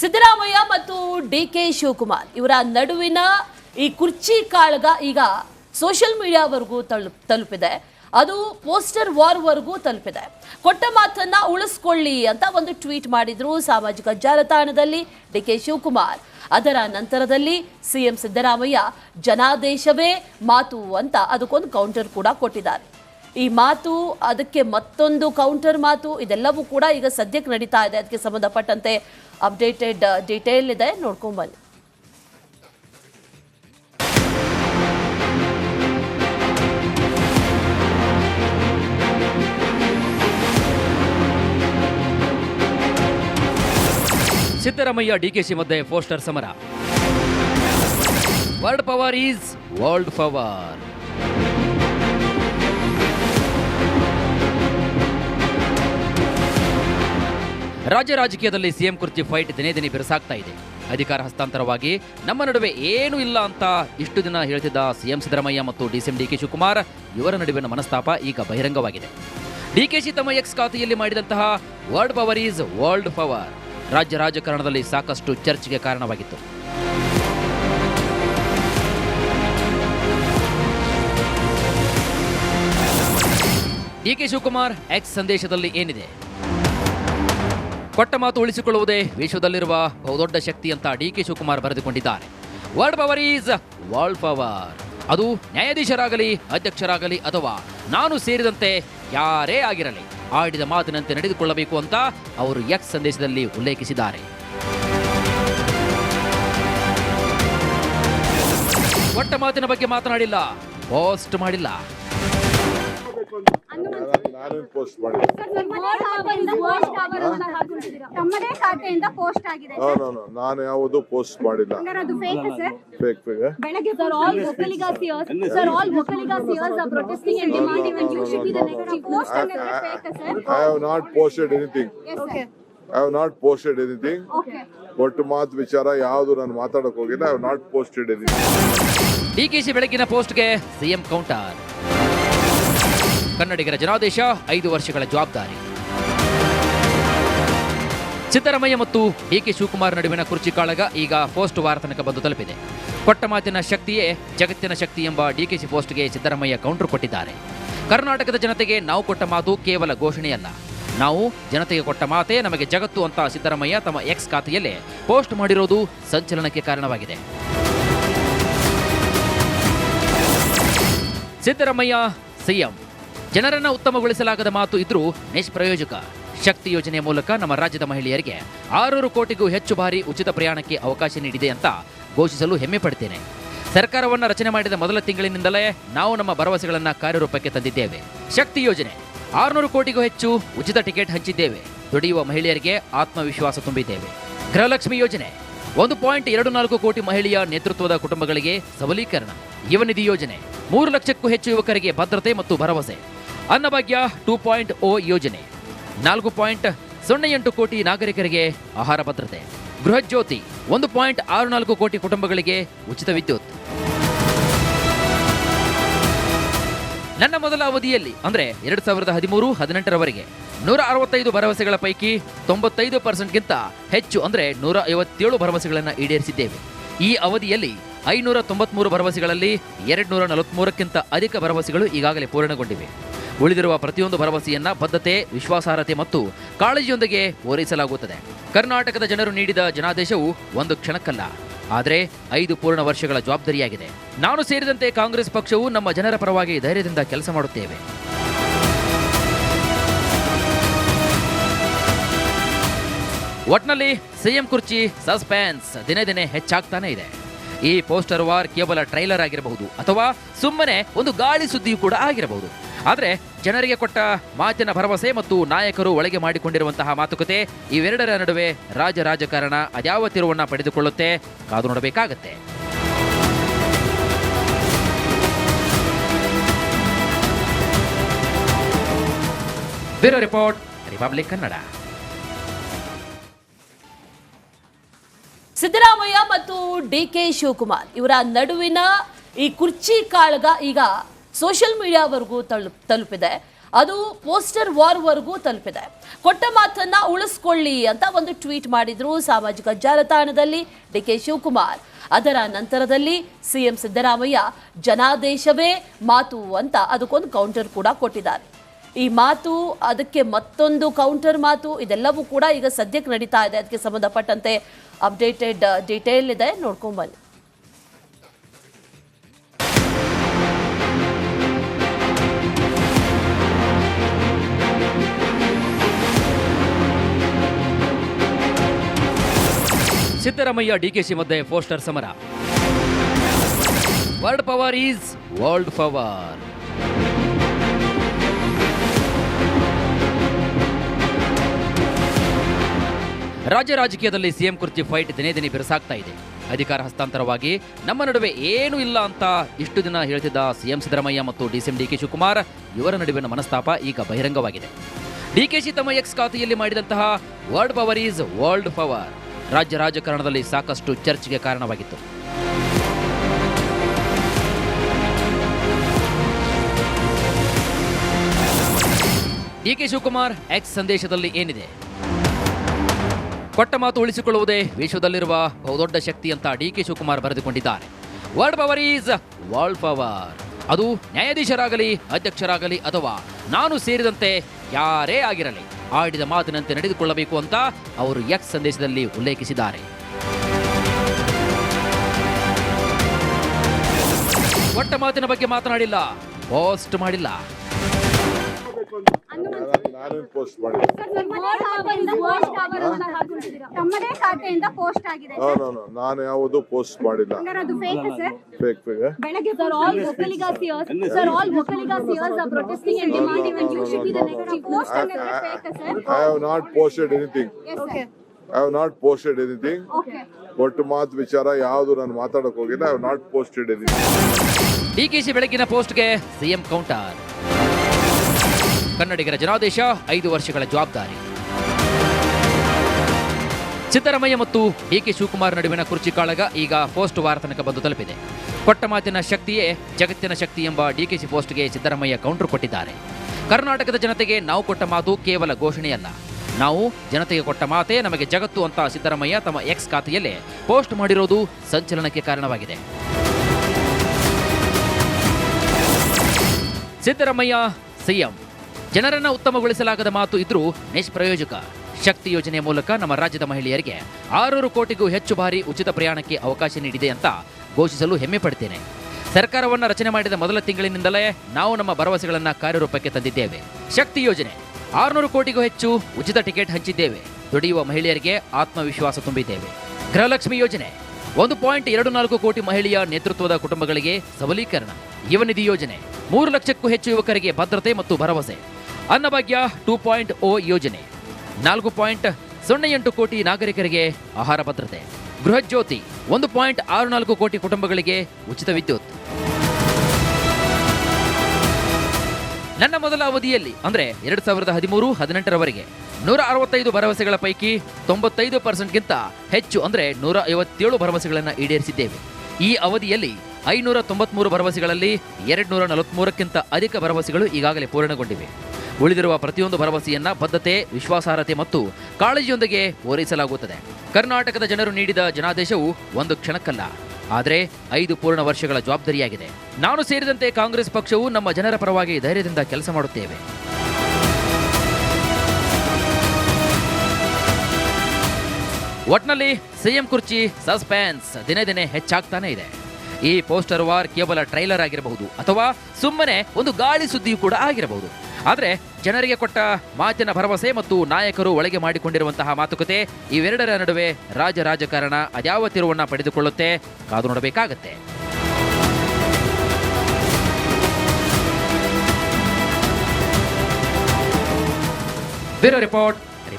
ಸಿದ್ದರಾಮಯ್ಯ ಮತ್ತು D K Shivakumar ಇವರ ನಡುವಿನ ಈ ಕುರ್ಚಿ ಕಾಳಗ ಈಗ ಸೋಷಿಯಲ್ ಮೀಡಿಯಾವರೆಗೂ ತಲುಪ್ ತಲುಪಿದೆ. ಅದು ಪೋಸ್ಟರ್ ವಾರ್ವರೆಗೂ ತಲುಪಿದೆ. ಕೊಟ್ಟ ಮಾತನ್ನ ಉಳಿಸ್ಕೊಳ್ಳಿ ಅಂತ ಒಂದು ಟ್ವೀಟ್ ಮಾಡಿದ್ರು ಸಾಮಾಜಿಕ ಜಾಲತಾಣದಲ್ಲಿ ಡಿ ಕೆ ಶಿವಕುಮಾರ್. ಅದರ ನಂತರದಲ್ಲಿ ಸಿಎಂ ಸಿದ್ದರಾಮಯ್ಯ, ಜನಾದೇಶವೇ ಮಾತು ಅಂತ ಅದಕ್ಕೊಂದು ಕೌಂಟರ್ ಕೂಡ ಕೊಟ್ಟಿದ್ದಾರೆ. ಈ ಮಾತು, ಅದಕ್ಕೆ ಮತ್ತೊಂದು ಕೌಂಟರ್ ಮಾತು, ಇದೆಲ್ಲವೂ ಕೂಡ ಈಗ ಸದ್ಯಕ್ಕೆ ನಡೀತಾ ಇದೆ. ಅದಕ್ಕೆ ಸಂಬಂಧಪಟ್ಟಂತೆ ಅಪ್ಡೇಟೆಡ್ ಡೀಟೇಲ್ ಇದೆ. ನೋಡ್ಕೊಂಬಲ್ಲಿ ಸಿದ್ದರಾಮಯ್ಯ ಡಿಕೆಶಿ ಮಧ್ಯೆ ಪೋಸ್ಟರ್ ಸಮರ. World power is world power ರಾಜ್ಯ ರಾಜಕೀಯದಲ್ಲಿ ಸಿಎಂ ಕುರ್ಚಿ ಫೈಟ್ ದಿನೇ ದಿನೇ ಬಿರುಸಾಗ್ತಾ ಇದೆ. ಅಧಿಕಾರ ಹಸ್ತಾಂತರವಾಗಿ ನಮ್ಮ ನಡುವೆ ಏನೂ ಇಲ್ಲ ಅಂತ ಇಷ್ಟು ದಿನ ಹೇಳ್ತಿದ್ದ ಸಿಎಂ ಸಿದ್ದರಾಮಯ್ಯ ಮತ್ತು ಡಿಸಿಎಂ ಡಿಕೆ ಶಿವಕುಮಾರ್, ಇವರ ನಡುವಿನ ಮನಸ್ತಾಪ ಈಗ ಬಹಿರಂಗವಾಗಿದೆ. ಡಿಕೆಶಿ ತಮ್ಮ ಎಕ್ಸ್ ಖಾತೆಯಲ್ಲಿ ಮಾಡಿದಂತಹ world power is world power ರಾಜ್ಯ ರಾಜಕಾರಣದಲ್ಲಿ ಸಾಕಷ್ಟು ಚರ್ಚೆಗೆ ಕಾರಣವಾಗಿತ್ತು. ಡಿಕೆ ಶಿವಕುಮಾರ್ ಎಕ್ಸ್ ಸಂದೇಶದಲ್ಲಿ ಏನಿದೆ? ಕೊಟ್ಟ ಮಾತು ಉಳಿಸಿಕೊಳ್ಳುವುದೇ ವಿಶ್ವದಲ್ಲಿರುವ ಬಹುದೊಡ್ಡ ಶಕ್ತಿ ಅಂತ D K Shivakumar ಬರೆದುಕೊಂಡಿದ್ದಾರೆ. World power is world power ಅದು ನ್ಯಾಯಾಧೀಶರಾಗಲಿ, ಅಧ್ಯಕ್ಷರಾಗಲಿ ಅಥವಾ ನಾನು ಸೇರಿದಂತೆ ಯಾರೇ ಆಗಿರಲಿ, ಆಡಿದ ಮಾತಿನಂತೆ ನಡೆದುಕೊಳ್ಳಬೇಕು ಅಂತ ಅವರು ಎಕ್ಸ್ ಸಂದೇಶದಲ್ಲಿ ಉಲ್ಲೇಖಿಸಿದ್ದಾರೆ. ಕೊಟ್ಟ ಮಾತಿನ ಬಗ್ಗೆ ಮಾತನಾಡಿಲ್ಲ, ಪೋಸ್ಟ್ ಮಾಡಿಲ್ಲ. ತಮ್ಮದೇ ಖಾತೆಯಿಂದ ಪೋಸ್ಟ್ ಆಗಿದೆ ನೋ ನೋ ನೋ ನಾನು ಯಾವುದು ಪೋಸ್ಟ್ ಮಾಡಿಲ್ಲ. ಫೇಕ್ ಸರ್ ಫೇಕ್ ಫೇಕ್ ಬೆಳಗ್ಗೆ sir all Okkaliga sir all Okkaliga are protesting and demanding and you should be the next chief post ಅನ್ನೋದು fake sir I have not posted anything okay I have not posted anything okay ಒಟ್ಟು ಮಾತು ವಿಚಾರ ಯಾವುದು ನಾನು ಮಾತಾಡಕ್ ಹೋಗಿಲ್ಲ. I have not posted anything DKShi ಬೆಳಗಿನ ಪೋಸ್ಟ್ಗೆ ಸಿಎಂ ಕೌಂಟರ್. ಕನ್ನಡಿಗರ ಜನಾದೇಶ, ಐದು ವರ್ಷಗಳ ಜವಾಬ್ದಾರಿ. ಸಿದ್ದರಾಮಯ್ಯ ಮತ್ತು ಡಿ ಕೆ ಶಿವಕುಮಾರ್ ನಡುವಿನ ಕುರ್ಚಿ ಕಾಳಗ ಈಗ ಪೋಸ್ಟ್ ವಾರ ತನಕ ಬಂದು ತಲುಪಿದೆ. ಕೊಟ್ಟ ಮಾತಿನ ಶಕ್ತಿಯೇ ಜಗತ್ತಿನ ಶಕ್ತಿ ಎಂಬ ಡಿಕೆಶಿ ಪೋಸ್ಟ್ಗೆ ಸಿದ್ದರಾಮಯ್ಯ ಕೌಂಟರ್ ಕೊಟ್ಟಿದ್ದಾರೆ. ಕರ್ನಾಟಕದ ಜನತೆಗೆ ನಾವು ಕೊಟ್ಟ ಮಾತು ಕೇವಲ ಘೋಷಣೆಯಲ್ಲ. ನಾವು ಜನತೆಗೆ ಕೊಟ್ಟ ಮಾತೇ ನಮಗೆ ಜಗತ್ತು ಅಂತ ಸಿದ್ದರಾಮಯ್ಯ ತಮ್ಮ ಎಕ್ಸ್ ಖಾತೆಯಲ್ಲೇ ಪೋಸ್ಟ್ ಮಾಡಿರೋದು ಸಂಚಲನಕ್ಕೆ ಕಾರಣವಾಗಿದೆ. ಸಿದ್ದರಾಮಯ್ಯ ಸಿಎಂ ಜನರನ್ನ ಉತ್ತಮಗೊಳಿಸಲಾಗದ ಮಾತು ಇದ್ರೂ ನಿಷ್ಪ್ರಯೋಜಕ. ಶಕ್ತಿ ಯೋಜನೆಯ ಮೂಲಕ ನಮ್ಮ ರಾಜ್ಯದ ಮಹಿಳೆಯರಿಗೆ ಆರೂರು ಕೋಟಿಗೂ ಹೆಚ್ಚು ಬಾರಿ ಉಚಿತ ಪ್ರಯಾಣಕ್ಕೆ ಅವಕಾಶ ನೀಡಿದೆ ಅಂತ ಘೋಷಿಸಲು ಹೆಮ್ಮೆ ಪಡ್ತೇನೆ. ಸರ್ಕಾರವನ್ನು ರಚನೆ ಮಾಡಿದ ಮೊದಲ ತಿಂಗಳಿನಿಂದಲೇ ನಾವು ನಮ್ಮ ಭರವಸೆಗಳನ್ನು ಕಾರ್ಯರೂಪಕ್ಕೆ ತಂದಿದ್ದೇವೆ. ಶಕ್ತಿ ಯೋಜನೆ. ಆರುನೂರು ಕೋಟಿಗೂ ಹೆಚ್ಚು ಉಚಿತ ಟಿಕೆಟ್ ಹಂಚಿದ್ದೇವೆ. ದುಡಿಯುವ ಮಹಿಳೆಯರಿಗೆ ಆತ್ಮವಿಶ್ವಾಸ ತುಂಬಿದ್ದೇವೆ. ಗೃಹಲಕ್ಷ್ಮಿ ಯೋಜನೆ. ಒಂದು ಪಾಯಿಂಟ್ ಎರಡು ನಾಲ್ಕು ಕೋಟಿ ಮಹಿಳೆಯ ನೇತೃತ್ವದ ಕುಟುಂಬಗಳಿಗೆ ಸಬಲೀಕರಣ. ಯುವ ನಿಧಿ ಯೋಜನೆ. ಮೂರು ಲಕ್ಷಕ್ಕೂ ಹೆಚ್ಚು ಯುವಕರಿಗೆ ಭದ್ರತೆ ಮತ್ತು ಭರವಸೆ. ಅನ್ನಭಾಗ್ಯ ಟೂ ಪಾಯಿಂಟ್ ಓ ಯೋಜನೆ, ನಾಲ್ಕು ಪಾಯಿಂಟ್ ಸೊನ್ನೆ ಎಂಟು ಕೋಟಿ ನಾಗರಿಕರಿಗೆ ಆಹಾರ ಭದ್ರತೆ ಗೃಹಜ್ಯೋತಿ ಒಂದು ಪಾಯಿಂಟ್ ಆರು ನಾಲ್ಕು ಕೋಟಿ ಕುಟುಂಬಗಳಿಗೆ ಉಚಿತ ವಿದ್ಯುತ್. ನನ್ನ ಮೊದಲ ಅವಧಿಯಲ್ಲಿ, ಅಂದ್ರೆ ಎರಡು ಸಾವಿರದ ಹದಿಮೂರು ಹದಿನೆಂಟರವರೆಗೆ ನೂರ ಅರವತ್ತೈದು ಭರವಸೆಗಳ ಪೈಕಿ ತೊಂಬತ್ತೈದು ಪರ್ಸೆಂಟ್ಗಿಂತ ಹೆಚ್ಚು, ಅಂದ್ರೆ ನೂರ ಐವತ್ತೇಳು ಭರವಸೆಗಳನ್ನು ಈಡೇರಿಸಿದ್ದೇವೆ. ಈ ಅವಧಿಯಲ್ಲಿ ಐನೂರ ತೊಂಬತ್ಮೂರು ಭರವಸೆಗಳಲ್ಲಿ ಎರಡ್ ನೂರ ನಲವತ್ಮೂರಕ್ಕಿಂತ ಅಧಿಕ ಭರವಸೆಗಳು ಈಗಾಗಲೇ ಪೂರ್ಣಗೊಂಡಿವೆ. ಉಳಿದಿರುವ ಪ್ರತಿಯೊಂದು ಭರವಸೆಯನ್ನ ಬದ್ಧತೆ, ವಿಶ್ವಾಸಾರ್ಹತೆ ಮತ್ತು ಕಾಳಜಿಯೊಂದಿಗೆ ಪೂರೈಸಲಾಗುತ್ತದೆ. ಕರ್ನಾಟಕದ ಜನರು ನೀಡಿದ ಜನಾದೇಶವು ಒಂದು ಕ್ಷಣಕ್ಕಲ್ಲ, ಆದರೆ ಐದು ಪೂರ್ಣ ವರ್ಷಗಳ ಜವಾಬ್ದಾರಿಯಾಗಿದೆ. ನಾನು ಸೇರಿದಂತೆ ಕಾಂಗ್ರೆಸ್ ಪಕ್ಷವು ನಮ್ಮ ಜನರ ಪರವಾಗಿ ಧೈರ್ಯದಿಂದ ಕೆಲಸ ಮಾಡುತ್ತೇವೆ. ಒಟ್ನಲ್ಲಿ ಸಿಎಂ ಕುರ್ಚಿ ಸಸ್ಪೆನ್ಸ್ ದಿನೇ ದಿನೇ ಹೆಚ್ಚಾಗ್ತಾನೆ ಇದೆ. ಈ ಪೋಸ್ಟರ್ ವಾರ್ ಕೇವಲ ಟ್ರೈಲರ್ ಆಗಿರಬಹುದು ಅಥವಾ ಸುಮ್ಮನೆ ಒಂದು ಗಾಳಿ ಸುದ್ದಿಯೂ ಕೂಡ ಆಗಿರಬಹುದು. ಆದರೆ ಜನರಿಗೆ ಕೊಟ್ಟ ಮಾತಿನ ಭರವಸೆ ಮತ್ತು ನಾಯಕರು ಒಳಗೆ ಮಾಡಿಕೊಂಡಿರುವಂತಹ ಮಾತುಕತೆ ಇವೆರಡರ ನಡುವೆ ರಾಜ ರಾಜಕಾರಣ ಅದ್ಯಾವ ತಿರುವನ್ನ ಪಡೆದುಕೊಳ್ಳುತ್ತೆ ಕಾದು ನೋಡಬೇಕಾಗತ್ತೆ. Bureau report, Republic Kannada. Siddaramaiah ಮತ್ತು ಡಿ ಕೆ ಶಿವಕುಮಾರ್ ಇವರ ನಡುವಿನ ಈ ಕುರ್ಚಿ ಕಾಳಗ ಈಗ ಸೋಷಿಯಲ್ ಮೀಡಿಯಾವರೆಗೂ ತಲುಪ್ ತಲುಪಿದೆ. ಅದು ಪೋಸ್ಟರ್ ವಾರ್ವರೆಗೂ ತಲುಪಿದೆ. ಕೊಟ್ಟ ಮಾತನ್ನ ಉಳಿಸ್ಕೊಳ್ಳಿ ಅಂತ ಒಂದು ಟ್ವೀಟ್ ಮಾಡಿದ್ರು ಸಾಮಾಜಿಕ ಜಾಲತಾಣದಲ್ಲಿ ಡಿ ಕೆ ಶಿವಕುಮಾರ್. ಅದರ ನಂತರದಲ್ಲಿ ಸಿಎಂ ಸಿದ್ದರಾಮಯ್ಯ, ಜನಾದೇಶವೇ ಮಾತು ಅಂತ ಅದಕ್ಕೊಂದು ಕೌಂಟರ್ ಕೂಡ ಕೊಟ್ಟಿದ್ದಾರೆ. ಈ ಮಾತು, ಅದಕ್ಕೆ ಮತ್ತೊಂದು ಕೌಂಟರ್ ಮಾತು, ಇದೆಲ್ಲವೂ ಕೂಡ ಈಗ ಸದ್ಯಕ್ಕೆ ನಡೀತಾ ಇದೆ. ಅದಕ್ಕೆ ಸಂಬಂಧಪಟ್ಟಂತೆ ಅಪ್ಡೇಟೆಡ್ ಡೀಟೇಲ್ ಇದೆ. ನೋಡ್ಕೊಂಡ್ ಸಿದ್ದರಾಮಯ್ಯ ಡಿಕೆಶಿ ಮಧ್ಯೆ ಪೋಸ್ಟರ್ ಸಮರ. World power is world power. ರಾಜ್ಯ ರಾಜಕೀಯದಲ್ಲಿ ಸಿಎಂ ಕುರ್ಚಿ ಫೈಟ್ ದಿನೇ ದಿನೇ ಬಿರುಸಾಗ್ತಾ ಇದೆ. ಅಧಿಕಾರ ಹಸ್ತಾಂತರವಾಗಿ ನಮ್ಮ ನಡುವೆ ಏನೂ ಇಲ್ಲ ಅಂತ ಇಷ್ಟು ದಿನ ಹೇಳ್ತಿದ್ದ ಸಿಎಂ ಸಿದ್ದರಾಮಯ್ಯ ಮತ್ತು ಡಿಸಿಎಂ ಡಿಕೆ ಶಿವಕುಮಾರ್, ಇವರ ನಡುವಿನ ಮನಸ್ತಾಪ ಈಗ ಬಹಿರಂಗವಾಗಿದೆ. ಡಿಕೆಶಿ ತಮ್ಮ ಎಕ್ಸ್ ಖಾತೆಯಲ್ಲಿ ಮಾಡಿದಂತಹ world power is world power. ರಾಜ್ಯ ರಾಜಕಾರಣದಲ್ಲಿ ಸಾಕಷ್ಟು ಚರ್ಚೆಗೆ ಕಾರಣವಾಗಿತ್ತು. ಡಿಕೆ ಶಿವಕುಮಾರ್ ಎಕ್ಸ್ ಸಂದೇಶದಲ್ಲಿ ಏನಿದೆ? ಕೊಟ್ಟ ಮಾತು ಉಳಿಸಿಕೊಳ್ಳುವುದೇ ವಿಶ್ವದಲ್ಲಿರುವ ಬಹುದೊಡ್ಡ ಶಕ್ತಿ ಅಂತ DK Shivakumar ಬರೆದುಕೊಂಡಿದ್ದಾರೆ. World power is world power ಅದು ನ್ಯಾಯಾಧೀಶರಾಗಲಿ, ಅಧ್ಯಕ್ಷರಾಗಲಿ ಅಥವಾ ನಾನು ಸೇರಿದಂತೆ ಯಾರೇ ಆಗಿರಲಿ. ಆಡಿದ ಮಾತಿನಂತೆ ನಡೆದುಕೊಳ್ಳಬೇಕು ಅಂತ ಅವರು ಎಕ್ಸ್ ಸಂದೇಶದಲ್ಲಿ ಉಲ್ಲೇಖಿಸಿದ್ದಾರೆ. ಕೊಟ್ಟ ಮಾತಿನ ಬಗ್ಗೆ ಮಾತನಾಡಿಲ್ಲ ಪೋಸ್ಟ್ ಮಾಡಿಲ್ಲ. ತಮ್ಮದೇ ಖಾತೆಯಿಂದ ಪೋಸ್ಟ್ ಆಗಿದೆ ನೋ ನೋ ನೋ ನಾನು ಯಾವುದು ಪೋಸ್ಟ್ ಮಾಡಿಲ್ಲ. ಹಂಗಾರೆ ಅದು ಫೇಕ್ ಸರ್ ಫೇಕ್ ಫೇಕ್ ಬೆಳಗ್ಗೆ sir all Okkaliga sir all Okkaliga seers are protesting and demanding and you should be the next chief post ಅನ್ನೋದು fake sir I have not posted anything okay I have not posted anything okay ಒಟ್ಟು ಮಾತು ವಿಚಾರ ಯಾವುದು ನಾನು ಮಾತಾಡಕ್ ಹೋಗಿಲ್ಲ. I have not posted anything DKShi ಬೆಳಗಿನ ಪೋಸ್ಟ್ಗೆ ಸಿಎಂ ಕೌಂಟರ್. ಕನ್ನಡಿಗರ ಜನಾದೇಶ, ಐದು ವರ್ಷಗಳ ಜವಾಬ್ದಾರಿ. ಸಿದ್ದರಾಮಯ್ಯ ಮತ್ತು ಡಿ ಕೆ ಶಿವಕುಮಾರ್ ನಡುವಿನ ಕುರ್ಚಿ ಕಾಳಗ ಈಗ ಪೋಸ್ಟ್ ವಾರ ತನಕ ಬಂದು ತಲುಪಿದೆ. ಕೊಟ್ಟ ಮಾತಿನ ಶಕ್ತಿಯೇ ಜಗತ್ತಿನ ಶಕ್ತಿ ಎಂಬ ಡಿಕೆಶಿ ಪೋಸ್ಟ್ಗೆ ಸಿದ್ದರಾಮಯ್ಯ ಕೌಂಟರ್ ಕೊಟ್ಟಿದ್ದಾರೆ. ಕರ್ನಾಟಕದ ಜನತೆಗೆ ನಾವು ಕೊಟ್ಟ ಮಾತು ಕೇವಲ ಘೋಷಣೆಯಲ್ಲ. ನಾವು ಜನತೆಗೆ ಕೊಟ್ಟ ಮಾತೇ ನಮಗೆ ಜಗತ್ತು ಅಂತ ಸಿದ್ದರಾಮಯ್ಯ ತಮ್ಮ ಎಕ್ಸ್ ಖಾತೆಯಲ್ಲೇ ಪೋಸ್ಟ್ ಮಾಡಿರೋದು ಸಂಚಲನಕ್ಕೆ ಕಾರಣವಾಗಿದೆ. ಸಿದ್ದರಾಮಯ್ಯ ಸಿಎಂ ಜನರನ್ನ ಉತ್ತಮಗೊಳಿಸಲಾಗದ ಮಾತು ಇದ್ರೂ ನಿಷ್ಪ್ರಯೋಜಕ ಶಕ್ತಿ ಯೋಜನೆಯ ಮೂಲಕ ನಮ್ಮ ರಾಜ್ಯದ ಮಹಿಳೆಯರಿಗೆ ಆರೂರು ಕೋಟಿಗೂ ಹೆಚ್ಚು ಬಾರಿ ಉಚಿತ ಪ್ರಯಾಣಕ್ಕೆ ಅವಕಾಶ ನೀಡಿದೆ ಅಂತ ಘೋಷಿಸಲು ಹೆಮ್ಮೆ ಪಡ್ತೇನೆ. ಸರ್ಕಾರವನ್ನು ರಚನೆ ಮಾಡಿದ ಮೊದಲ ತಿಂಗಳಿನಿಂದಲೇ ನಾವು ನಮ್ಮ ಭರವಸೆಗಳನ್ನು ಕಾರ್ಯರೂಪಕ್ಕೆ ತಂದಿದ್ದೇವೆ. ಶಕ್ತಿ ಯೋಜನೆ, ಆರುನೂರು ಕೋಟಿಗೂ ಹೆಚ್ಚು ಉಚಿತ ಟಿಕೆಟ್ ಹಂಚಿದ್ದೇವೆ. ದುಡಿಯುವ ಮಹಿಳೆಯರಿಗೆ ಆತ್ಮವಿಶ್ವಾಸ ತುಂಬಿದ್ದೇವೆ. ಗೃಹಲಕ್ಷ್ಮಿ ಯೋಜನೆ, ಒಂದು ಪಾಯಿಂಟ್ ಎರಡು ನಾಲ್ಕು ಕೋಟಿ ಮಹಿಳೆಯ ನೇತೃತ್ವದ ಕುಟುಂಬಗಳಿಗೆ ಸಬಲೀಕರಣ. ಯುವ ನಿಧಿ ಯೋಜನೆ, ಮೂರು ಲಕ್ಷಕ್ಕೂ ಹೆಚ್ಚು ಯುವಕರಿಗೆ ಭದ್ರತೆ ಮತ್ತು ಭರವಸೆ. ಅನ್ನಭಾಗ್ಯ ಟೂ ಪಾಯಿಂಟ್ ಓ ಯೋಜನೆ, ನಾಲ್ಕು ಪಾಯಿಂಟ್ ಸೊನ್ನೆ ಎಂಟು ಕೋಟಿ ನಾಗರಿಕರಿಗೆ ಆಹಾರ ಭದ್ರತೆ ಗೃಹಜ್ಯೋತಿ ಒಂದು ಪಾಯಿಂಟ್ ಆರು ನಾಲ್ಕು ಕೋಟಿ ಕುಟುಂಬಗಳಿಗೆ ಉಚಿತ ವಿದ್ಯುತ್. ನನ್ನ ಮೊದಲ ಅವಧಿಯಲ್ಲಿ, ಅಂದ್ರೆ ಎರಡು ಸಾವಿರದ ಹದಿಮೂರು ಹದಿನೆಂಟರವರೆಗೆ ನೂರ ಅರವತ್ತೈದು ಭರವಸೆಗಳ ಪೈಕಿ ತೊಂಬತ್ತೈದು ಪರ್ಸೆಂಟ್ಗಿಂತ ಹೆಚ್ಚು, ಅಂದ್ರೆ ನೂರ ಐವತ್ತೇಳು ಭರವಸೆಗಳನ್ನು ಈಡೇರಿಸಿದ್ದೇವೆ. ಈ ಅವಧಿಯಲ್ಲಿ ಐನೂರ ತೊಂಬತ್ಮೂರು ಭರವಸೆಗಳಲ್ಲಿ ಎರಡು ನೂರ ನಲವತ್ಮೂರಕ್ಕಿಂತ ಅಧಿಕ ಭರವಸೆಗಳು ಈಗಾಗಲೇ ಪೂರ್ಣಗೊಂಡಿವೆ. ಉಳಿದಿರುವ ಪ್ರತಿಯೊಂದು ಭರವಸೆಯನ್ನ ಬದ್ಧತೆ, ವಿಶ್ವಾಸಾರ್ಹತೆ ಮತ್ತು ಕಾಳಜಿಯೊಂದಿಗೆ ಪೂರೈಸಲಾಗುತ್ತದೆ. ಕರ್ನಾಟಕದ ಜನರು ನೀಡಿದ ಜನಾದೇಶವು ಒಂದು ಕ್ಷಣಕ್ಕಲ್ಲ, ಆದರೆ ಐದು ಪೂರ್ಣ ವರ್ಷಗಳ ಜವಾಬ್ದಾರಿಯಾಗಿದೆ. ನಾನು ಸೇರಿದಂತೆ ಕಾಂಗ್ರೆಸ್ ಪಕ್ಷವು ನಮ್ಮ ಜನರ ಪರವಾಗಿ ಧೈರ್ಯದಿಂದ ಕೆಲಸ ಮಾಡುತ್ತೇವೆ. ಒಟ್ನಲ್ಲಿ ಸಿಎಂ ಕುರ್ಚಿ ಸಸ್ಪೆನ್ಸ್ ದಿನೇ ದಿನೇ ಹೆಚ್ಚಾಗ್ತಾನೆ ಇದೆ. ಈ ಪೋಸ್ಟರ್ ವಾರ್ ಕೇವಲ ಟ್ರೈಲರ್ ಆಗಿರಬಹುದು ಅಥವಾ ಸುಮ್ಮನೆ ಒಂದು ಗಾಳಿ ಸುದ್ದಿಯೂ ಕೂಡ ಆಗಿರಬಹುದು. ಆದರೆ ಜನರಿಗೆ ಕೊಟ್ಟ ಮಾತಿನ ಭರವಸೆ ಮತ್ತು ನಾಯಕರು ಒಳಗೆ ಮಾಡಿಕೊಂಡಿರುವಂತಹ ಮಾತುಕತೆ ಇವೆರಡರ ನಡುವೆ ರಾಜ ರಾಜಕಾರಣ ಅದ್ಯಾವ ತಿರುವನ್ನ ಪಡೆದುಕೊಳ್ಳುತ್ತೆ ಕಾದು ನೋಡಬೇಕಾಗತ್ತೆ. Bureau report.